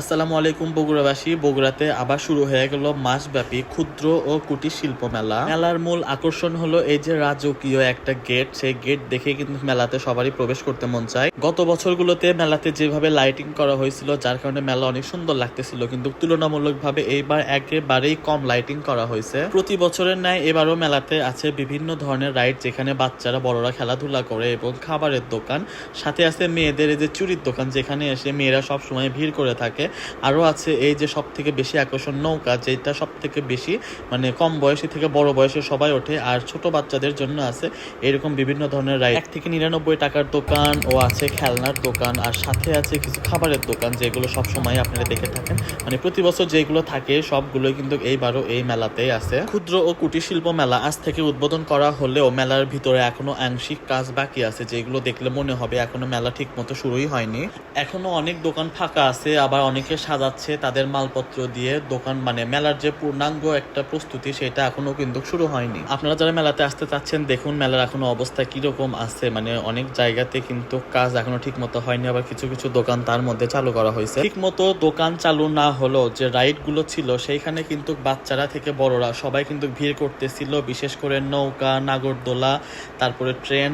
আসসালামু আলাইকুম বগুড়াবাসী। বগুড়াতে আবার শুরু হয়ে গেল মাসব্যাপী ক্ষুদ্র ও কুটির শিল্প মেলা। মেলার মূল আকর্ষণ হলো এই যে রাজকীয় একটা গেট। সেই গেট দেখে কিন্তু মেলাতে সবারই প্রবেশ করতে মন চায়। গত বছরগুলোতে মেলাতে যেভাবে লাইটিং করা হয়েছিল, যার কারণে মেলা অনেক সুন্দর লাগতেছিল, কিন্তু তুলনামূলকভাবে এইবার একেবারেই কম লাইটিং করা হয়েছে। প্রতি বছরের ন্যায় এবারও মেলাতে আছে বিভিন্ন ধরনের রাইড যেখানে বাচ্চারা, বড়রা খেলাধুলা করে এবং খাবারের দোকান। সাথে আছে মেয়েদের এই যে চুরির দোকান, যেখানে এসে মেয়েরা সবসময় ভিড় করে থাকে। আরও আছে এই যে সব থেকে বেশি আকর্ষণ নৌকা, যেটা সব থেকে বেশি মানে কম বয়সী থেকে বড় বয়সে সবাই ওঠে, আর ছোট বাচ্চাদের জন্য আছে এরকম বিভিন্ন ধরনের রাইড এক থেকে নিরানব্বই টাকার দোকান ও আছে খেলনার দোকান, আর সাথে আছে কিছু খাবারের দোকান যেগুলো সব সময় আপনারা দেখে থাকেন। মানে প্রতি বছর যেগুলো থাকে সবগুলোই কিন্তু এইবারও এই মেলাতেই আছে। ক্ষুদ্র ও কুটির শিল্প মেলা আজ থেকে উদ্বোধন করা হলেও মেলার ভিতরে এখনও আংশিক কাজ বাকি আছে, যেগুলো দেখলে মনে হবে এখনও মেলা ঠিক মতো শুরুই হয়নি। এখনও অনেক দোকান ফাঁকা আছে, আবার অনেকে সাজাচ্ছে তাদের মালপত্র দিয়ে দোকান মানে মেলার যে পূর্ণাঙ্গ একটা প্রস্তুতি, সেটা এখনও কিন্তু শুরু হয়নি। আপনারা যারা মেলাতে আসতে চাচ্ছেন, দেখুন মেলার এখনও অবস্থা কীরকম আছে। মানে অনেক জায়গাতে কিন্তু কাজ এখনও ঠিক মতো হয়নি, আবার কিছু কিছু দোকান তার মধ্যে চালু করা হয়েছে। ঠিক মতো দোকান চালু না হলেও যে রাইডগুলো ছিল, সেইখানে কিন্তু বাচ্চারা থেকে বড়রা সবাই কিন্তু ভিড় করতেছিল। বিশেষ করে নৌকা, নাগরদোলা, তারপরে ট্রেন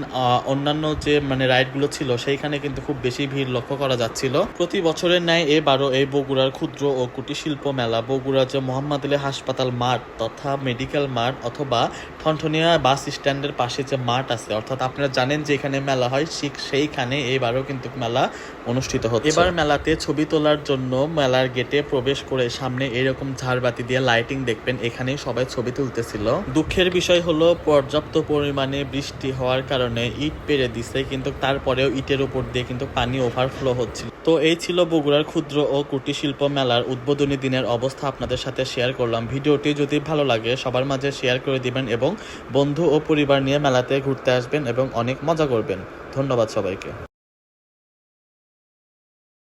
অন্যান্য যে মানে রাইডগুলো ছিল, সেইখানে কিন্তু খুব বেশি ভিড় লক্ষ্য করা যাচ্ছিল। প্রতি বছরের ন্যায় এবারও এই বগুড়ার ক্ষুদ্র ও কুটির শিল্প মেলা বগুড়ার যে মোহাম্মদ আলী হাসপাতাল মাঠ তথা মেডিকেল মাঠ অথবা ঠনঠনিয়া বাস স্ট্যান্ডের পাশে যে মাঠ আছে, অর্থাৎ আপনারা জানেন যে এখানে মেলা হয়, ঠিক সেইখানে এবারও কিন্তু মেলা অনুষ্ঠিত হচ্ছে। এবার মেলাতে ছবি তোলার জন্য মেলার গেটে প্রবেশ করে সামনে এরকম ঝাড়বাতি দিয়ে লাইটিং দেখবেন এখানে সবাই ছবি তুলতেছিল। দুঃখের বিষয় হলো, পর্যাপ্ত পরিমাণে বৃষ্টি হওয়ার কারণে ইট পেরে দিছে, কিন্তু তারপরেও ইটের উপর দিয়ে কিন্তু পানি ওভারফ্লো হচ্ছিল। তো এই ছিল বগুড়ার ক্ষুদ্র ও কুটির শিল্প মেলার উদ্বোধনী দিনের অবস্থা আপনাদের সাথে শেয়ার করলাম। ভিডিওটি যদি ভালো লাগে, সবার মাঝে শেয়ার করে দিবেন এবং বন্ধু ও পরিবার নিয়ে মেলাতে ঘুরতে আসবেন এবং অনেক মজা করবেন। ধন্যবাদ সবাইকে।